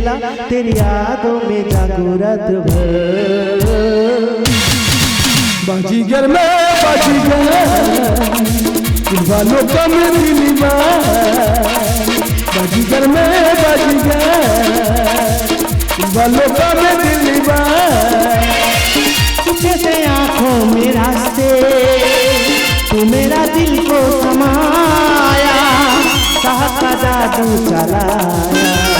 खेला तेरी यादों में जागो रात भर। बाजीगर में बाजीगर वालों का मैं दिलवा बाजीगर में बाजीगर वालों का मैं दिलवा तुझे से आँखों में रास्ते तू मेरा दिल को समाया साहब का जादू चलाया।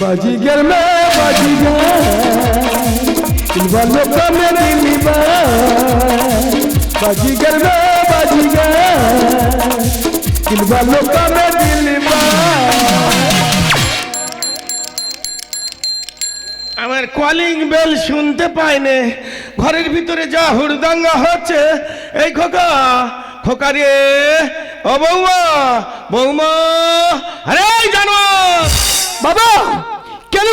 बाजीगर में बाजीगर दिल वालों का मैं दिलवा बाजीगर में बाजीगर दिल वालों का मैं दिलवा আমার কলিং বেল শুনতে পাইনে ঘরের ভিতরে যা হুড়দাঙ্গা হচ্ছে এই খোকা খোকা রে ও বৌমা বৌমা আরে এই জানোয়ার বাবা কেন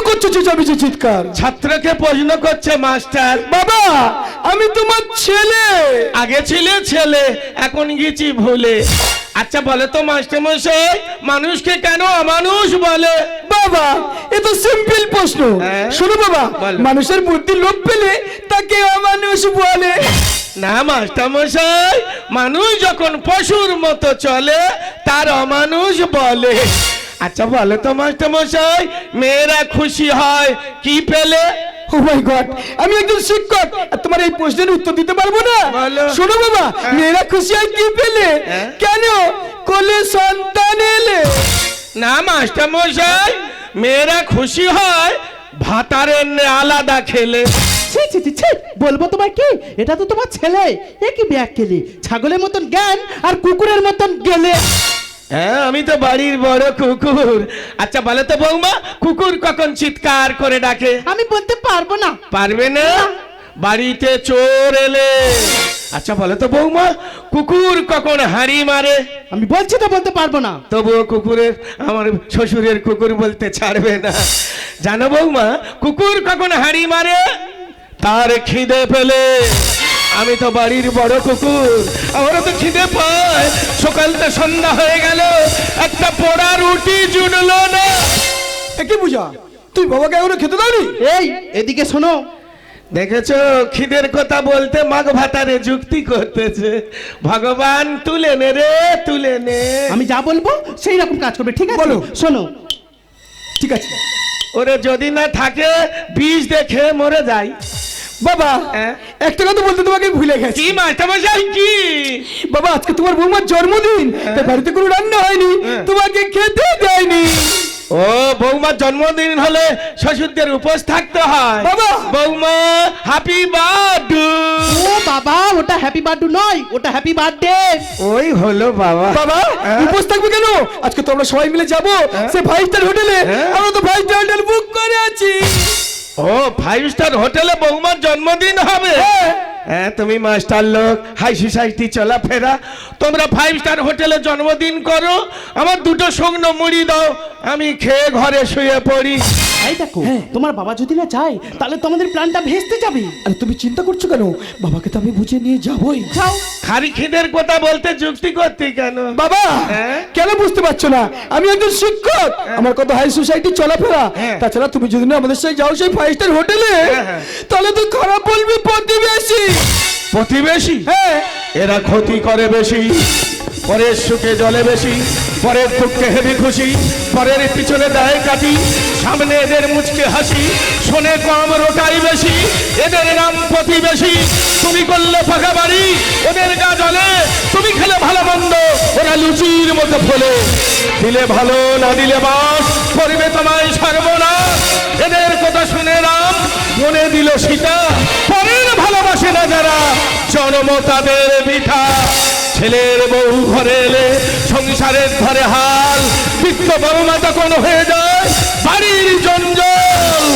করছ চেঁচামেচি চিৎকার? ছাত্রকে প্রশ্ন করছে মাস্টার বাবা আমি তোমার ছেলে। আগে ছিলে ছেলে এখন গেছি ভুলে। আচ্ছা বলে তো মাস্টার মশাই মানুষকে কেন অমানুষ বলে? বাবা এ তো সিম্পল প্রশ্ন। হ্যাঁ? শোনো বাবা মানুষের বুদ্ধি লোভ পেলে তাকে অমানুষ বলে। না মাস্টার মশাই মানুষ যখন পশুর মতো চলে তার অমানুষ বলে। আচ্ছা বলে তো মাস্টার মশাই মেয়েরা খুশি হয় কি পেলে? মাই গড আমি একজন শিক্ষক আর তোমার এই প্রশ্নের উত্তর দিতে পারব না। শোনো বাবা হ্যাঁ। মেয়েরা খুশি হয় কি পেলে? হ্যাঁ। কেন? কোলে সন্তান এলে। না মাস্টার মশাই মেয়েরা খুশি হয় ভাতারের আলাদা খেলে। ছি ছি ছি ছি বলব তোমার কি? এটা তো তোমার ছেলে। এ কি ব্যাগ কেলি ছাগলের মতন জ্ঞান আর কুকুরের মতন গেলে। হ্যাঁ আমি তো বাড়ির বড় কুকুর। আচ্ছা বলে তো বৌমা কুকুর কখন চিৎকার করে ডাকে? আমি বলতে পারব না। পারবে না? বাড়িতে চোর এলে। আচ্ছা বলে তো বৌমা কুকুর কখন হাঁড়ি মারে? আমি বলছি তো বলতে পারব না। তবুও কুকুরের আমার শ্বশুরের কুকুর বলতে ছাড়বে না। জানো বৌমা কুকুর কখন হাঁড়ি মারে? তার খিদে পেলে। আমি তো বাড়ির বড় কুকুর। আমারও তো খিদে পায়। সকালটা সন্ধ্যা হয়ে গেল। একটা পোড়া রুটি জুড়লো না। এ কি বুঝা তুই বাবাকে এখনও খেতে দাওনি? এই এদিকে শোনো। দেখেছ খিদের কথা বলতে মাঘ ভাতারে যুক্তি করতেছে। ভগবান তুলে নে রে তুলে নে। আমি যা বলব সেই রকম কাজ করবে ঠিক আছে? বলো। শোনো। ঠিক আছে। ওরে যদি না থাকে বীজ দেখে মরে যায় বাবা হ্যাঁ? একটা কথা বলতে তোমাকে ভুলে গেছি। কি মাস্টারমশাই কি? বাবা আজকে তোমার বৌমার জন্মদিন তাই বাড়িতে কোনো রান্না হয়নি হ্যাঁ। তোমাকে খেতে দেয়নি। ও বৌমার জন্মদিন হলে শ্বশুরদের উপোস থাকতে হয়। বাবা! বৌমা হ্যাপি বার্থডে ও বাবা ওটা হ্যাপি বার্থডে নয় ওটা হ্যাপি বার্থডে ওই হলো বাবা। বাবা হ্যাঁ? উপোস থাকবে কেন? আজকে তো আমরা সবাই মিলে যাব সে ফাইভ স্টার হোটেলে হ্যাঁ? আমরা তো ফাইভ স্টার হোটেল বুক করে আছি। ও ফাইভ স্টার হোটেলে বৌমার জন্মদিন হবে হ্যাঁ। হ্যাঁ তুমি মাস্টার লোক হাই সোসাইটি চলাফেরা তোমরা ফাইভ স্টার হোটেলে জন্মদিন করো আমার দুটো শুকনো মুড়ি দাও আমি খেয়ে ঘরে শুয়ে পড়ি এই দেখো তোমার বাবা যদি না চায় তাহলে তোমাদের প্ল্যানটা ভেস্তে যাবে। আরে তুমি চিন্তা করছ কেন? বাবাকে তো আমি বুঝে নিয়ে যাবোই। যাও। খারি খিদের কথা বলতে যুক্তি করতে কেন? বাবা! হ্যাঁ? কেন বুঝতে পারছ না? আমি একজন শিক্ষক। আমার কত হাই সোসাইটি চলাফেরা। হ্যাঁ। তাছাড়া তুমি যদি না আমাদের সাথে যাও সেই ফাইভ স্টার হোটেলে হ্যাঁ, হ্যাঁ। তাহলে তুই খারাপ বলবি প্রতিবেশী। প্রতিবেশী? হ্যাঁ। এরা ক্ষতি করে বেশি। পরের সুখে জলে বেশি, পরের দুঃখে হেবি খুশি, পরের পিছনে দেয় কাটি, সামনে এদের মুচকে হাসি, শোনে কম রোটাই বেশি, এদের নাম প্রতিবেশী, তুমি করলে ফাঁকা বাড়ি ওদের গা জলে তুমি খেলে ভালো মন্দ, ওরা লুচির মতো ফলে। দিলে ভালো, না দিলে বাস করবে তোমায় সর্বনাশ। এদের কথা শুনে রাম, মনে দিল সীতা, পরের ভালোবাসে না যারা, জন্ম তাদের বিঠা ছেলের বউ ঘরে এলে সংসারের ঘরে হাল বৃত্ত বড়মা তখন হয়ে যায় বাড়ির জঞ্জল।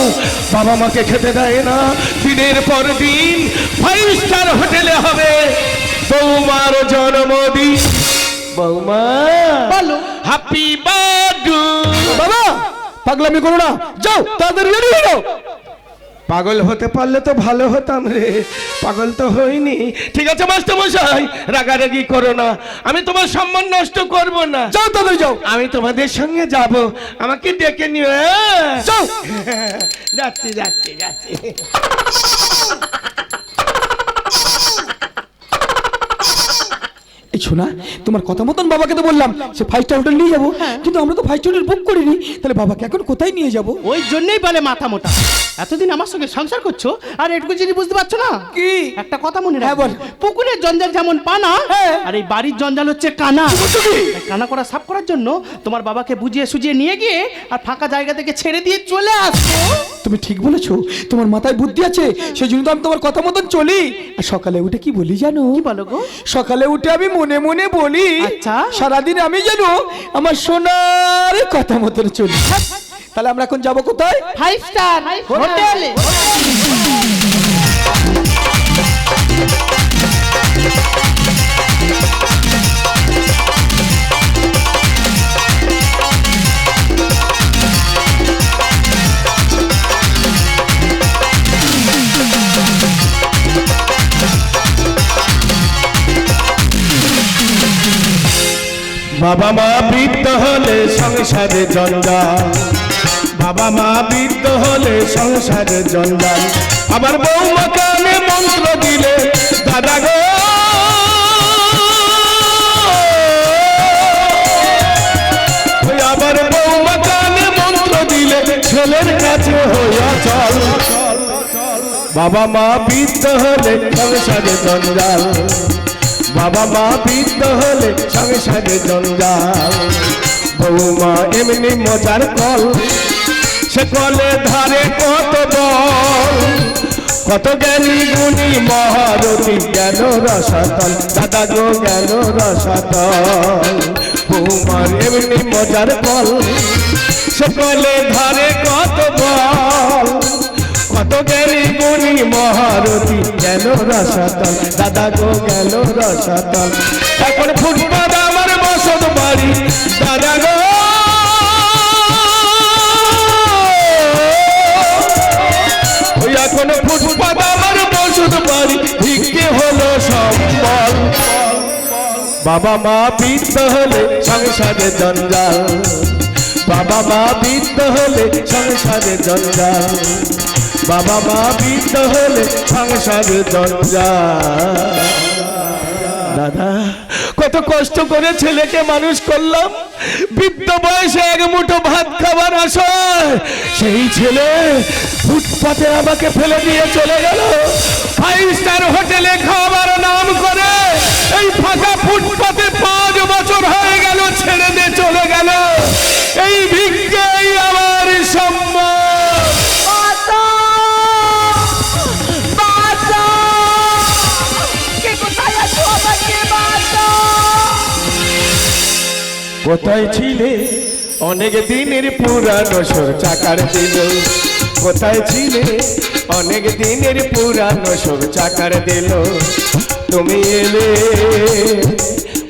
বাবা মাকে খেতে দেয় না দিনের পর দিন ফাইভ স্টার হোটেলে হবে। বৌমার জন্মদিন। বৌমা বলো। হ্যাপি বার্থডে বাবা পাগলামি করো না। যাও তাড়াতাড়ি রেডি হয়ে যাও। পাগল হতে পারলে তো ভালো হতাম রে পাগল তো হইনি। ঠিক আছে মাস্টার মশাই রাগারাগি করো না। আমি তোমার সম্মান নষ্ট করব না। যাও তাড়াতাড়ি যাও। আমি তোমাদের সঙ্গে যাব। আমাকে ডেকে নিও হ্যাঁ? যাও। যাচ্ছি যাচ্ছি যাচ্ছি। এই শোনা তোমার কথা মতন বাবাকে তো বললাম সে ফাইভ স্টার হোটেল নিয়ে যাব। কিন্তু আমরা তো ফাইভ স্টার হোটেল বুক করিনি তাহলে বাবাকে এখন কোথায় নিয়ে যাব? ওই জন্যই বলে মাথা মোটা। এতদিন আমার সঙ্গে সংসার করছ আর এটুকু জিনিস বুঝতে পারছ না? কি? একটা কথা মনে হ্যাঁ, রাখো বল। পুকুরের জঞ্জাল যেমন পানা হ্যাঁ। আর এই বাড়ির জঞ্জাল হচ্ছে কানা। কানা করা সাফ করার জন্য তোমার বাবাকে বুঝিয়ে সুজিয়ে নিয়ে গিয়ে আর ফাঁকা জায়গা থেকে ছেড়ে দিয়ে চলে আসব। তুমি ঠিক বলেছ তোমার মাথায় বুদ্ধি আছে সেই জন্য তো আমি তোমার কথা মতন চলি। আর সকালে উঠে কি বলি জানো? কি বলো গো? সকালে উঠে আমি মনে মনে বলি আচ্ছা। সারাদিন আমি যেন আমার সোনার কথা মতন চলি। তাহলে আমরা এখন যাব কোথায়? ফাইভ স্টার হোটেলে বাবা মা বৃদ্ধ হলে সংসারে জঞ্জাল। বাবা মা বৃদ্ধ হলে সংসারে জঞ্জাল। আবার বৌমা কানে মন্ত্র দিলে, দাদা গো! আবার বৌমা কানে মন্ত্র দিলে, ছেলের কাছে হইয়া চল। বাবা মা বৃদ্ধ হলে সংসারে জঞ্জাল। বাবা মা বৃদ্ধ হলে সঙ্গে সংসারে জঞ্জাল। বৌমা এমনি মজার কল, সে কলে ধারে কত বল। কত জ্ঞানী গুণী মহারথী জ্ঞান রসাতল, দাদা গো জ্ঞান রসাতল। বৌমার এমনি মজার কল, সে কলে ধারে কত বল। কত জ্ঞানী গুণী মহারথী গেল রসাতল। দাদা গো গেল রসাতল। এখন ফুটপাত আমার বসত বাড়ি। দাদা গো। এখন ফুটপাত আমার বসত বাড়ি। ভিক্ষে হলো সম্বল বাবা মা বৃদ্ধ হলে সংসারে জঞ্জাল। বাবা মা বৃদ্ধ হলে সংসারে জঞ্জাল। বাবা মা বৃদ্ধ হলে সংসারে জঞ্জাল দাদা, কত কষ্ট করে ছেলেকে মানুষ করলাম। বৃদ্ধ বয়সে এক মুঠো ভাত খাবার আশায় সেই ছেলে ফুটপাতে আমাকে ফেলে দিয়ে চলে গেল। ফাইভ স্টার হোটেলে খাবার নাম করে এই ফাঁকা ফুটপাতে পাঁচ বছর হয়ে গেল, ছেড়ে দিয়ে চলে গেল। এই ভিক্ষেই আমার সম্মান। কোথায় ছিলে? অনেক দিনের পুরানো সর চাকার দিল। কোথায় ছিলে? অনেক দিনের পুরানো সর চাকার দিল। তুমি এলে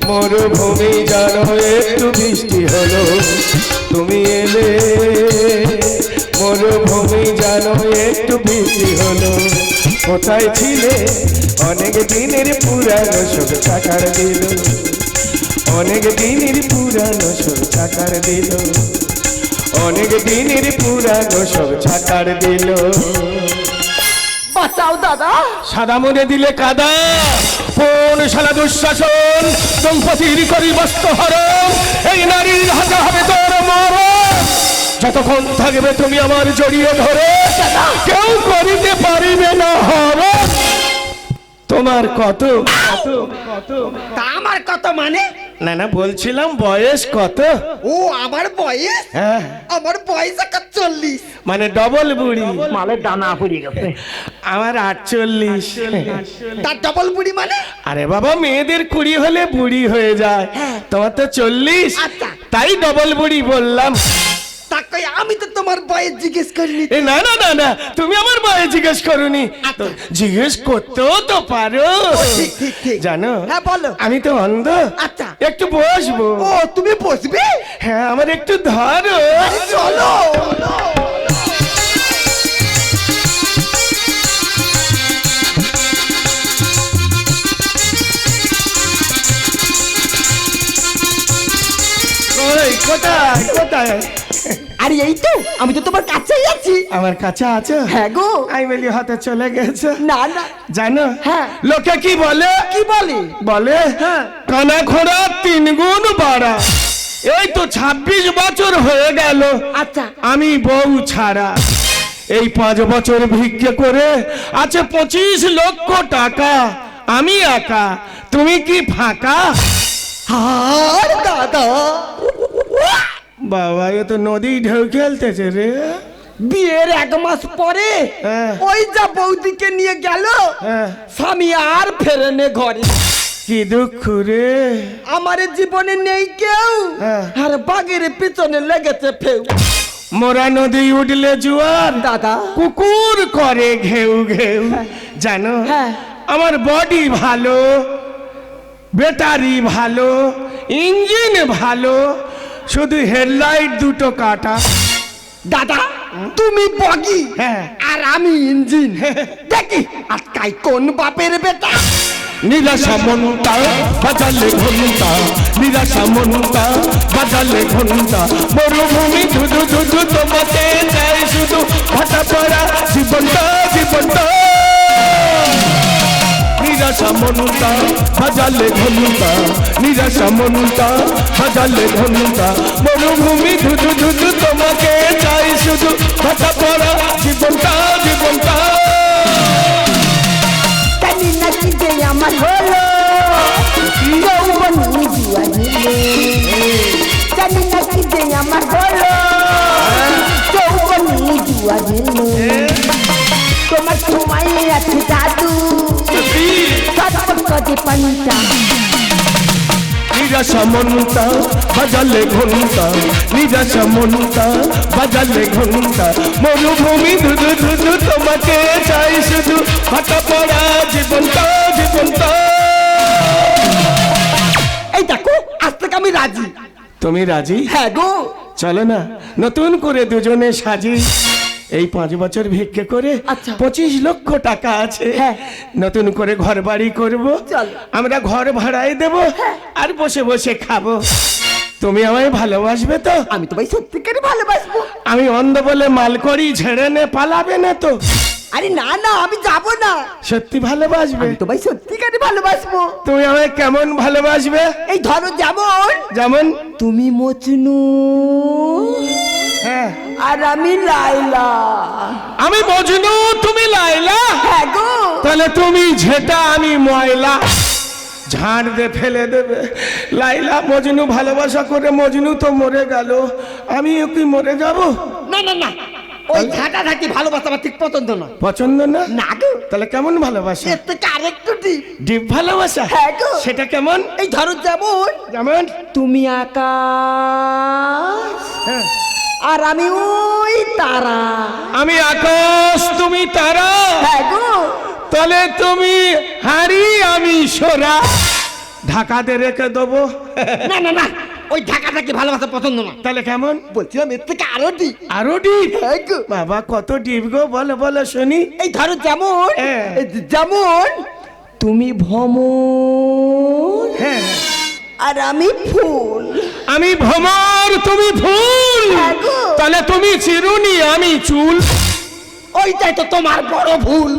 মরুভূমি জানো, একটু বৃষ্টি হলো। তুমি এলে মরুভূমি জানো, একটু বৃষ্টি হলো। কোথায় ছিলে? অনেক দিনের পুরানো সব চাকার দিল। অনেক দিনের পুরানো সব ছাকার দিল। অনেক দিনের পুরানো সব ছাকার দিল। বাঁচাও দাদা। সাদা মনে দিলে কাদা। কোন শালা দুঃশাসন দম্পতির করি বস্ত হরণ এই নারীর হাতে হবে তোর মরণ। যতক্ষণ থাকবে তুমি আমার জড়িয়ে ধরে কেউ করিতে পারিবে না হরণ। তোমার কত? কত কত তা আমার কত মানে? না না বলছিলাম বয়স কত? ও আমার বয়স? হ্যাঁ। আমার বয়স একটা চল্লিশ। মানে ডবল বুড়ি। মালের দানা পড়ে গেছে। আমার আটচল্লিশ। তার ডবল বুড়ি মানে? আরে বাবা মেয়েদের কুড়ি হলে বুড়ি হয়ে যায়। তোমার তো চল্লিশ। আচ্ছা। তাই ডবল বুড়ি বললাম। তা কই আমি তো তোমার বয়স জিজ্ঞেস করিনি এ না না না না তুমি আমার বয়ে জিজ্ঞেস করনি। তো জিজ্ঞেস করতেও তো পারো। ঠিক, ঠিক, ঠিক। জানো? হ্যাঁ, বলো। আমি তো অন্ধ। আচ্ছা। একটু বসবো। ও তুমি বসবে? হ্যাঁ আমার একটু ধরো। চলো। কোথায়? কোথায়? আরে এই তো আমি তো তোমার কাছেই আছি। আমার কাছে আছো? হ্যাঁ গো। আমি বলি হতে চলে গেছে। না না। জানো? হ্যাঁ। লোকে কি বলে? কি বলে? বলে হ্যাঁ। কানা খোড়া তিন গুণ বাড়া। এই তো ছাব্বিশ বছর হয়ে গেল। আচ্ছা। আমি বউ ছাড়া। এই পাঁচ বছর ভিক্ষে করে আছে পঁচিশ লক্ষ টাকা। আমি একা। তুমি কি ফাঁকা? আর দাদা বাবা এ তো নদী ঢেউ খেলতেছে রে বিয়ের এক মাস পরে হ্যাঁ। ওই যা বৌদিকে নিয়ে গেল হ্যাঁ। স্বামী আর ফেরেনে ঘরে কি দুঃখ রে আমার জীবনে নেই কেউ হ্যাঁ। আর বাগের পিছনে লেগেছে ফেউ মোরা নদী উঠলে জোয়ার দাদা কুকুর করে ঘেউ ঘেউ জানো। আমার বডি ভালো ব্যাটারি ভালো ইঞ্জিন ভালো শুধু হেডলাইট দুটো কাটা। দাদা তুমি বগি হ্যাঁ। আর আমি ইঞ্জিন। দেখি আজকাই কোন বাপের বেটা? নিরাশা মনটা বাজালে ঘণ্টা নিরাশা মনটা বাজালে ঘণ্টা। মরুভূমি ধুধু ধুধু তোমাকে চাই শুধু ভাটা পড়া জীবনটা জীবনটা। নিরাশা মনটা বাজালে ঘণ্টা নিরাশা মনটা বাজালে ঘণ্টা মরুভূমি ধুধু ধুধু তোমাকে চাই শুধু। ভাটা পড়া জীবনটা জীবনটা। জানি না কি যে আমার হলো। আমার হলো। যৌবন জুয়া দিলে সৎপট পান্তা। নিরাশা মনটা বাজালে ঘণ্টা নিরাশা মনটা বাজালে ঘণ্টা। মরুভূমি ধুধু ধুধু তোমাকে চাই শুধু ফাটা পড়া জীবনটা জীবনটা। এই দেখো আজ থেকে আমি রাজি। তুমি রাজি? হ্যাঁ গো। চলো না নতুন করে দুজনে সাজি। এই পাঁচ বছর ভিক্ষে করে আচ্ছা। পঁচিশ লক্ষ টাকা আছে। হ্যাঁ। নতুন করে ঘর বাড়ি করব। আমরা ঘর ভাড়ায় দেব আর বসে বসে খাব। তুমি আমায় ভালোবাসবে তো? আমি তো ভাই সত্যিকারই ভালোবাসবো। আমি অন্ধ বলে মাল করি ঝেড়ে নে পালাবে না তো? আরে না না আমি যাব না। সত্যি ভালোবাসবে? আমি তো ভাই সত্যিকারই ভালোবাসবো। তুমি আমায় কেমন ভালোবাসবে? এই ধরো যেমন যেমন? তুমি মচনু হ্যাঁ আর আমি লাইলা। আমি মজনু তুমি লাইলা? হ্যাঁ গো। তাহলে তুমি ঝেটা আমি ময়লা। ঝাড় দিয়ে ফেলে দেবে। লাইলা মজনু ভালোবাসা করে মজনু তো মরে গেল। আমিও কি মরে যাব? না না না। ওই ঝাঁটা ঝাঁটি ভালোবাসা আমার ঠিক পছন্দ না পছন্দ না? না গো। তাহলে কেমন ভালোবাসা? এর থেকে আরেকটু ডিপ ডিপ ভালোবাসা? হ্যাঁ গো। সেটা কেমন? এই ধরো যেমন। যেমন? তুমি আকাশ। হ্যাঁ। আর আমি ওই তারা। আমি আকাশ তুমি তারা। হ্যাঁ গো। তাহলে তুমি হাড়ি আমি সোরা। ঢাকাতে রেখে দেবো। না না না ওই ঢাকা ঢাকি ভালোবাসা পছন্দ না? তাহলে কেমন? বলছিলাম এর থেকে আরও ডিপ আরও ডিপ হ্যাঁ বাবা কত ডিপ গো বলো বলো শুনি। এই ধরো যেমন হ্যাঁ। যেমন। তুমি ভ্রমণ। হ্যাঁ। আর আমি ফুল। আমি ভ্রমর তুমি ফুল হ্যাঁ গো। তাহলে তুমি চিরুনি আমি চুল। ওইটাই তো তোমার বড় ভুল।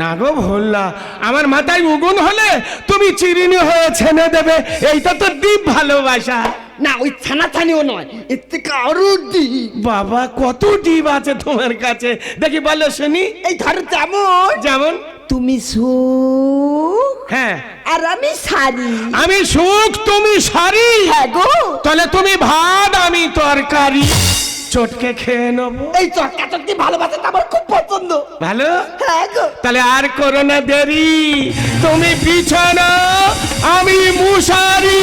না গো ভুল না আমার মাথায় উগুন হলে তুমি চিরিনি হয়ে ছেনে দেবে। এইটা তো ডিপ ভালোবাসা। না ওই ছানাছানিও নয় এর থেকে আরও ডিপ। বাবা কত ডিপ আছে তোমার কাছে। দেখি বলো শুনি। এই ধরো যেমন। যেমন? তুমি সুখ হ্যাঁ। আর আমি শাড়ি আমি সুখ তুমি শাড়ি হ্যাঁ গো। তাহলে তুমি ভাত আমি তরকারি। চটকে খেয়ে নেব। এই চটকা চটকি ভালোবাসাটা আমার খুব পছন্দ। ভালো? হ্যাঁ গো। তাহলে আর করো না দেরি। তুমি বিছানা আমি মুশারি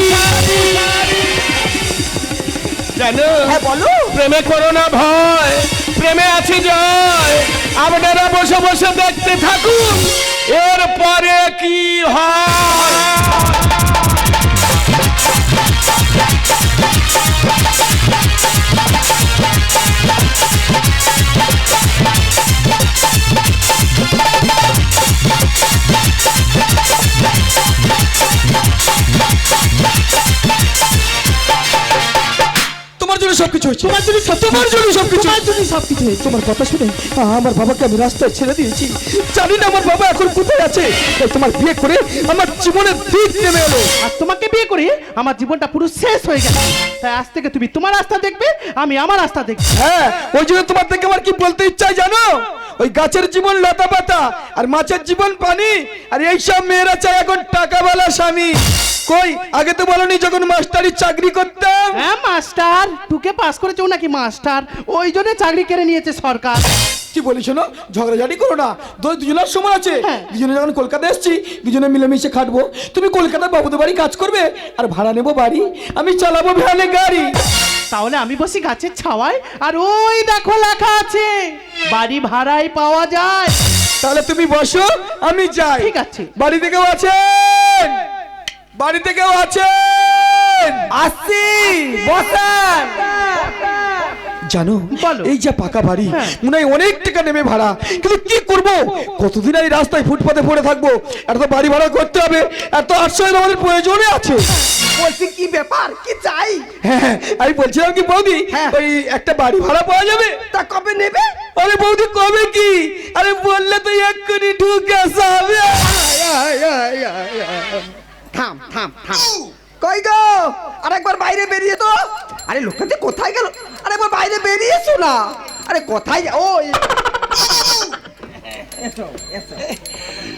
জানো? হ্যাঁ বলো। প্রেমে করো না ভয় প্রেমে আছে জয়। আপনারা বসে বসে দেখতে থাকুন। এরপরে কি হয়? জন্য সবকিছু হয়েছে। তোমার জন্য সব তোমার জন্য সবকিছু তোমার জন্য সবকিছু হয়েছে। তোমার কথা শুনে আমার বাবাকে আমি রাস্তায় ছেড়ে দিয়েছি। জানি না আমার বাবা এখন কোথায় আছে। তাই তোমার বিয়ে করে আমার জীবনের দিক নেমে এলো। আর তোমাকে বিয়ে করে আমার জীবনটা পুরো শেষ হয়ে গেছে। তাই আজ থেকে তুমি তোমার রাস্তা দেখবে আমি আমার রাস্তা দেখব। হ্যাঁ ওই জন্য তোমার থেকে আমার কি বলতে ইচ্ছা জানো? ওই গাছের জীবন লতা পাতা আর মাছের জীবন পানি আর এইসব মেয়েরা চায় এখন টাকাওয়ালা স্বামী। কই? আগে তো বলনি যখন মাস্টারি চাকরি করতাম। হ্যাঁ মাস্টার। টুকে পাস করেছ নাকি মাস্টার? ওই জন্য চাকরি কেড়ে নিয়েছে সরকার। কি বলি শোনো? ঝগড়াঝাটি করো না। দুই দুজনের সময় আছে। হ্যাঁ। দুজনে যখন কলকাতা এসছি দুজনে মিলেমিশে খাটবো। তুমি কলকাতার বাবুদের বাড়ি কাজ করবে? আর ভাড়া নেব বাড়ি। আমি চালাবো ভ্যানে গাড়ি। তাহলে আমি বসি গাছের ছাওয়ায় আর ওই দেখো লেখা আছে বাড়ি ভাড়ায় পাওয়া যায়। তাহলে তুমি বসো আমি যাই। ঠিক আছে। বাড়ি থেকেও আছেন? বাড়ি কেউ আছেন? আসছি বসান। জানো বলো। এই যে পাকা বাড়ি হ্যাঁ। মনে হয় অনেক টাকা নেমে ভাড়া। কিন্তু কি করব? কতদিন আর এই রাস্তায় ফুটপাতে পড়ে থাকব? এত তো বাড়ি ভাড়া করতে হবে এত আশ্রয় আমাদের প্রয়োজনে আছে। বলছি কি ব্যাপার? কি চাই? হ্যাঁ হ্যাঁ, আমি বলছিলাম কি বৌদি হ্যাঁ। ওই একটা বাড়ি ভাড়া পাওয়া যাবে? তা কবে নেবে? আরে বৌদি কবে কি? আরে বললে তো এক্ষুনি ঢুকে যাবে। থাম থাম থাম। কই গো? আরেকবার বাইরে বেরিয়ে তো। আরে লোকটা কোথায় গেল? আরেকবার বাইরে বেরিয়েছো না। আরে কোথায় যা- ও! এসো এসো।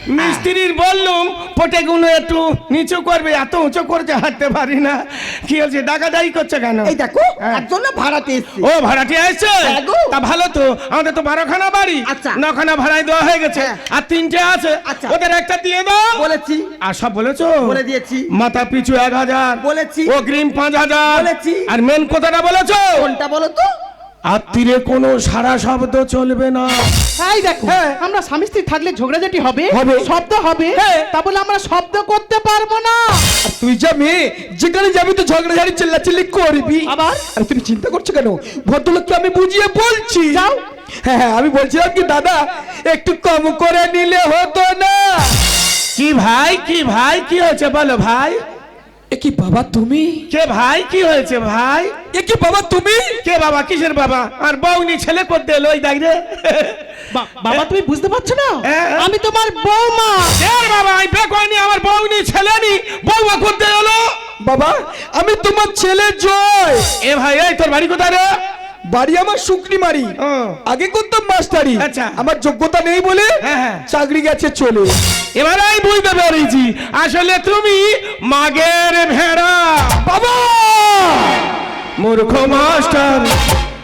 মিস্ত্রির বললুম পটেগুলো একটু নিচু করবে এত উঁচু করছে হাঁটতে পারি না। কি হচ্ছে ডাকাডাই করছে কেন? এই দেখো হ্যাঁ। একজন ভাড়াতে এসছে। ও ভাড়াটি আসছে হ্যাঁ তা ভালো তো আমাদের তো বারোখানা বাড়ি। আচ্ছা। নখানা ভাড়ায় দেওয়া হয়ে গেছে। হ্যাঁ। আর তিনটে আছে। আচ্ছা। ওদের একটা দিয়ে দাও। বলেছি। আর সব বলেছ? বলে দিয়েছি। মাথা পিছু এক হাজার। বলেছি। অগ্রিম পাঁচ হাজার। বলেছি। আর মেন কথাটা বলেছ? কোনটা বলো তো? আর তীরে কোনো সারা শব্দ চলবে না এই দেখো আমরা স্বামী স্ত্রী থাকলে ঝগড়াঝাটি হবে হবে। শব্দ হবে হ্যাঁ। তা বলে আমরা শব্দ করতে পারব না আর তুই যা মেয়ে যেখানে যাবি তো ঝগড়াঝাড়ি চিল্লাচিল্লি করবি আবার? আর তুমি চিন্তা করছ কেন ভদ্রলোককে আমি বুঝিয়ে বলছি যাও। হ্যাঁ হ্যাঁ আমি বলছিলাম কি দাদা একটু কম করে নিলে হতো না কি ভাই কি ভাই কি হয়েছে বলো ভাই কি বাবা তুমি? কে ভাই? কি হয়েছে ভাই? এ কি বাবা তুমি? কে বাবা? কিসের বাবা? আর বউনি ছেলে করতে এলো ওই দেখ রে? বাবা তুমি বুঝতে পারছ না? হ্যাঁ। আমি তোমার বৌমা। এর বাবা আমি বেকনি আমার বউনি ছেলে নি বউমা করতে এলো? বাবা আমি তোমার ছেলে জয়। এ ভাই এই তোর বাড়ি কোথায় রে? বাড়ি আমার শুকনি মারি। আগে করতাম মাস্টারি আচ্ছা। আমার যোগ্যতা নেই বলে হ্যাঁ, হ্যাঁ। চাকরি গেছে চলে এবার আমি বুঝতে পেরেছি আসলে তুমি মাগের ভেড়া বাবা মূর্খ মাস্টার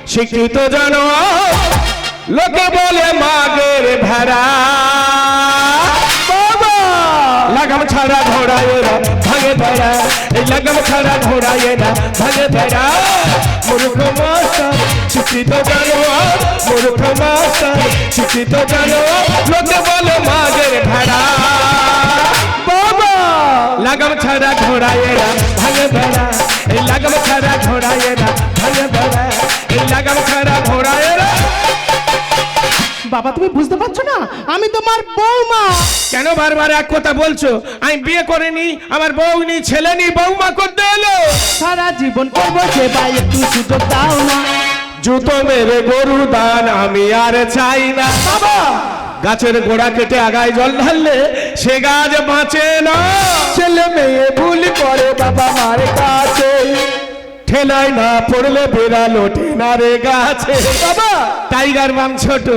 শিক্ষিত জানো লোকে বলে মাগের ভেড়া লাগাম ছাড়া ঘোড়ায় এরা ভাগে ভেড়া এই লাগাম ছাড়া ঘোড়ায় এরা ভাগে ভেড়া মূর্খ মাস্টার শিক্ষিত জানো মূর্খ মাস্টার শিক্ষিত জানো লোকে বলে মাগের ভেড়া বাবা লাগাম ছাড়া ঘোড়ায় এরা ভাগে ভেড়া এই লাগাম ছাড়া ঘোড়ায় এরা ভাগে ভেড়া এই লাগাম ছাড়া এরা বাবা তুমি বুঝতে পারছ না? আমি তোমার বৌমা। কেন বারবার এক কথা বলছো? আমি বিয়ে করিনি আমার বউ নি ছেলে নি বৌমা করতে এলো। সারা জীবন করব সেবা একটু সুযোগ দাও না। জুতো মেরে গরু দান আমি আর চাই না। বাবা! গাছের গোড়া কেটে আগায় জল ঢাললে সে গাছ বাঁচে না। ছেলে মেয়ে ভুল করে বাবা মার কাছে। ঠেলায় না পড়লে বেড়াল ওঠে না রে গাছে। বাবা! টাইগার বাম ছোট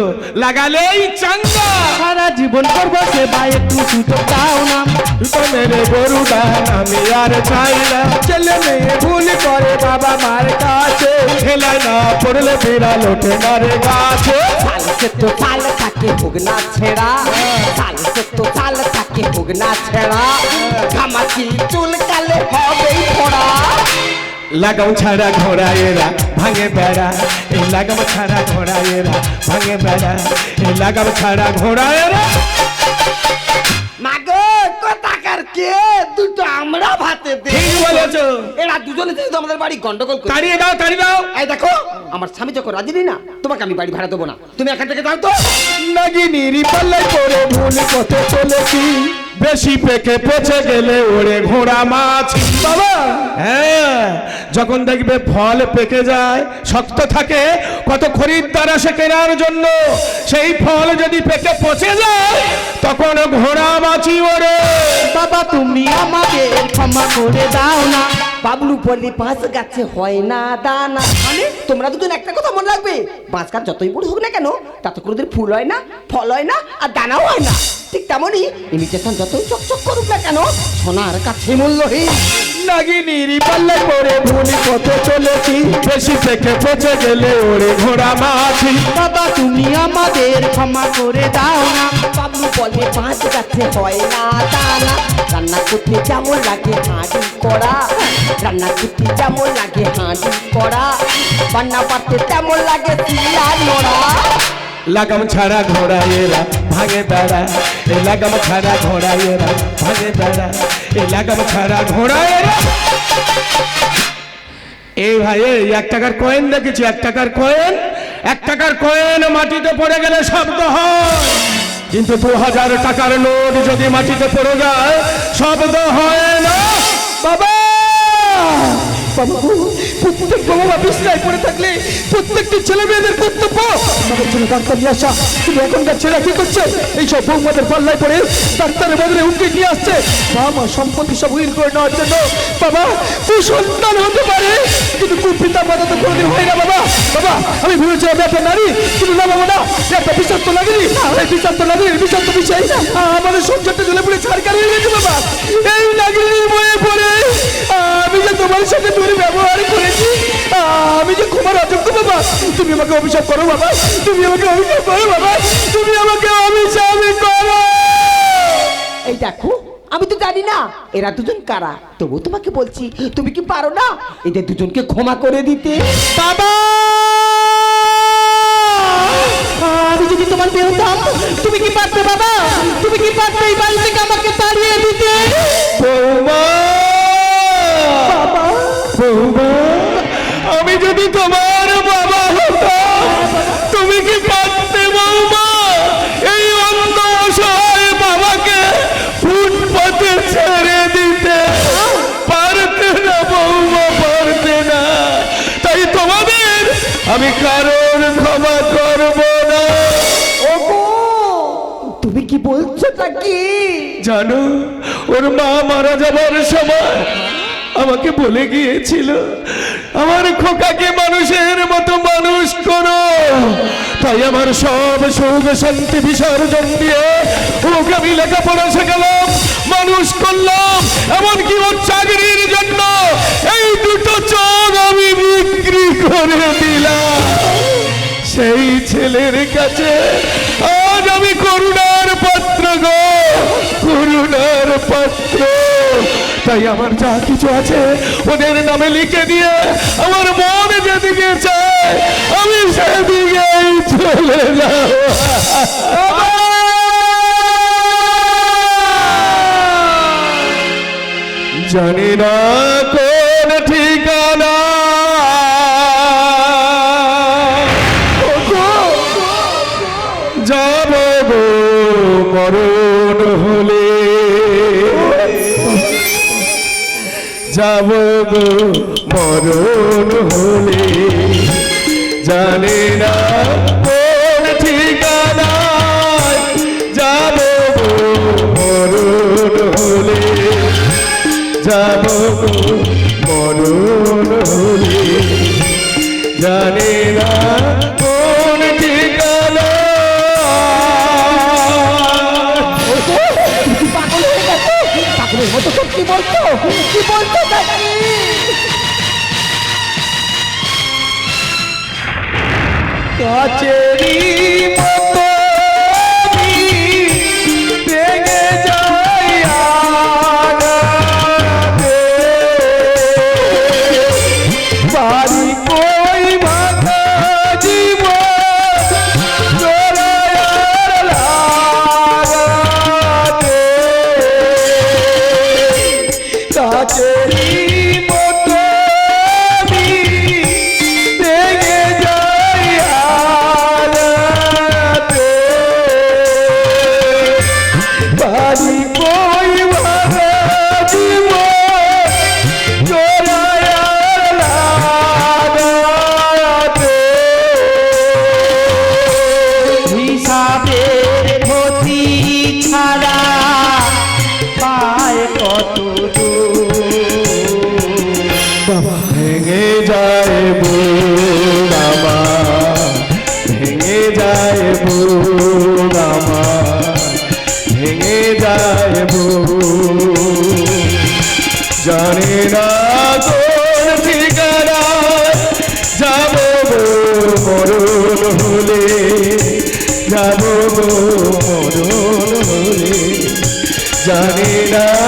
লাগালেই চাঙ্গা। সারা জীবন করব সেবা একটু সুযোগ দাও না। জুতো মেরে গরু দান আমি আর চাই না। ছেলে মেয়ে ভুল করে বাবা মার কাছে। ঠেলায় না পড়লে বেড়াল ওঠে না রে গাছে। চাল সে তো চাল থাকে হোক না ছেঁড়া। সে তো থাকে হোক না ছেঁড়া। চুল কালে হবেই লাগাম ছাড়া ঘোড়া এরা ভাঙে বেড়া এই লাগাম ছাড়া ঘোড়া এরা ভাঙে বেড়া এই লাগাম ছাড়া ঘোড়া এরা ভাতে দে। ঠিক বলেছ। এরা দুজনে যদি আমাদের বাড়ি গন্ডগোল করে তাড়িয়ে দাও তাড়িয়ে দাও। এই দেখো আমার স্বামী যখন রাজি নেই না তোমাকে আমি বাড়ি ভাড়া দেবো না। তুমি এখান থেকে যাও তো। পড়ে ভুল পথে চলেছি। বেশি পেকে পচে গেলে ওরে ঘোড়া মাছ। বাবা! হ্যাঁ যখন দেখবে ফল পেকে যায় শক্ত থাকে কত খরিদ্দার আসে কেনার জন্য। সেই ফল যদি পেকে পচে যায় তখন ঘোড়া মাছি ওরে বাবা তুমি আমাদের ক্ষমা করে দাও না। বাবলু বললি পাঁচ গাছে হয় না দানা। মানে তোমরা দুজন একটা কথা মনে রাখবে পাঁচ গাছ যতই বড় হোক না কেন তাতে কোনোদিন ফুল হয় না ফল হয় না আর দানাও হয় না। ঠিক তেমনই ইমিটেশন যতই চকচক করুক না কেন সোনার কাছে মূল্যহীন। নাগিনীর পাল্লায় পড়ে ভুল পথে চলেছি বেশি পেকে পচে গেলে ওরে ঘোড়া মাছি। বাবা তুমি আমাদের ক্ষমা করে দাও না। বাবলু বলে পাঁচ গাছে হয় না দানা। রান্না করতে যেমন লাগে হাঁড়ি করা। রান্না করতে যেমন লাগে, হাঁড়ি করা রান্না পাতে তেমন লাগে চিলা নোড়া লাগাম ছাড়া ঘোড়া এরা ভাঙে বেড়া এই লাগাম ছাড়া ঘোড়া এরা ভাঙে বেড়া এই লাগাম ছাড়া ঘোড়া এরা। এই ভাই এক টাকার কয়েন দেখেছি, এক টাকার কয়েন এক টাকার কয়েন মাটিতে পড়ে গেলে শব্দ হয়। কিন্তু দু হাজার টাকার নোট যদি মাটিতে পড়ে যায় শব্দ হয় না। বাবা গো, প্রত্যেক বাবা মা বিছনায় পড়ে থাকলে প্রত্যেকটি ছেলে মেয়েদের কর্তব্য আমাদের ডাক্তার নিয়ে আসা। কিন্তু এখনকার ছেলে কি করছে? এইসব বৌমাদের পাল্লায় পড়ে ডাক্তারের বদলে উঠে নিয়ে আসছে। বাবা, সম্পত্তি সব উইল করে নেওয়ার জন্য বাবা হতে পারে। কিন্তু মাতা তো কোনোদিন হয় না বাবা। বাবা, আমি একটা নারী। কিন্তু না বাবা, না। একটা বিষাক্ত লাগেনি। বিষাক্ত লাগেনি বিষাক্ত বিষয়। আমাদের সংসারটা ছাড়কার হয়ে গেছে বাবা? এই বয়ে পড়ে। আমি যে তোমার সাথে দূরে ব্যবহার করেছি। আমি যে ক্ষমার অযোগ্য বাবা তুমি আমাকে অভিশাপ করো বাবা। তুমি আমাকে অভিশাপ করো বাবা। তুমি আমাকে অভিশাপ করো। এই দেখো আমি তো জানি না এরা দুজন কারা। তবু তোমাকে বলছি তুমি কি পারো না এদের দুজনকে ক্ষমা করে দিতে? বাবা! আমি যদি তোমার বিয়ে হতাম তুমি কি পারতে বাবা? তুমি কি পারতে এই বাড়ি থেকে আমাকে তাড়িয়ে দিতে? বৌমা! বৌমা আমি যদি তোমার বাবা হতাম তুমি কি পারতে বৌমা? এই অন্ধ অসহায় বাবাকে ফুটপাতে ছেড়ে দিতে পারতে না বৌমা পারতে না। তাই তোমাদের আমি কারোর ক্ষমা করব না। তুমি কি বলছো কি জানো ওর মা মারা যাবার সময় আমাকে বলে গিয়েছিল, আমার খোকাকে মানুষের মতো মানুষ করো। তাই আমার সব সুখ শান্তি বিসর্জন দিয়ে ওকে আমি লেখাপড়া শেখালাম, মানুষ করলাম। এমনকি ওর চাকরির জন্য এই দুটো চোখ আমি বিক্রি করে দিলাম। সেই ছেলের কাছে আজ আমি করুণার পাত্র গো, করুণার পাত্র। তাই আমার যা কিছু আছে ওদের নামে লিখে দিয়ে আমার মন যেদিকে চায় আমি সেদিকে চলে যাব। জানি না কোন ঠিকানা যাব গো মরণ হলে। জানি না কোন ঠিকানা যাব গো মরণ হলে। যাব গো মরণ হলে। জানি না কি বলছো কি বলছো নাকি কাচেরি জানি না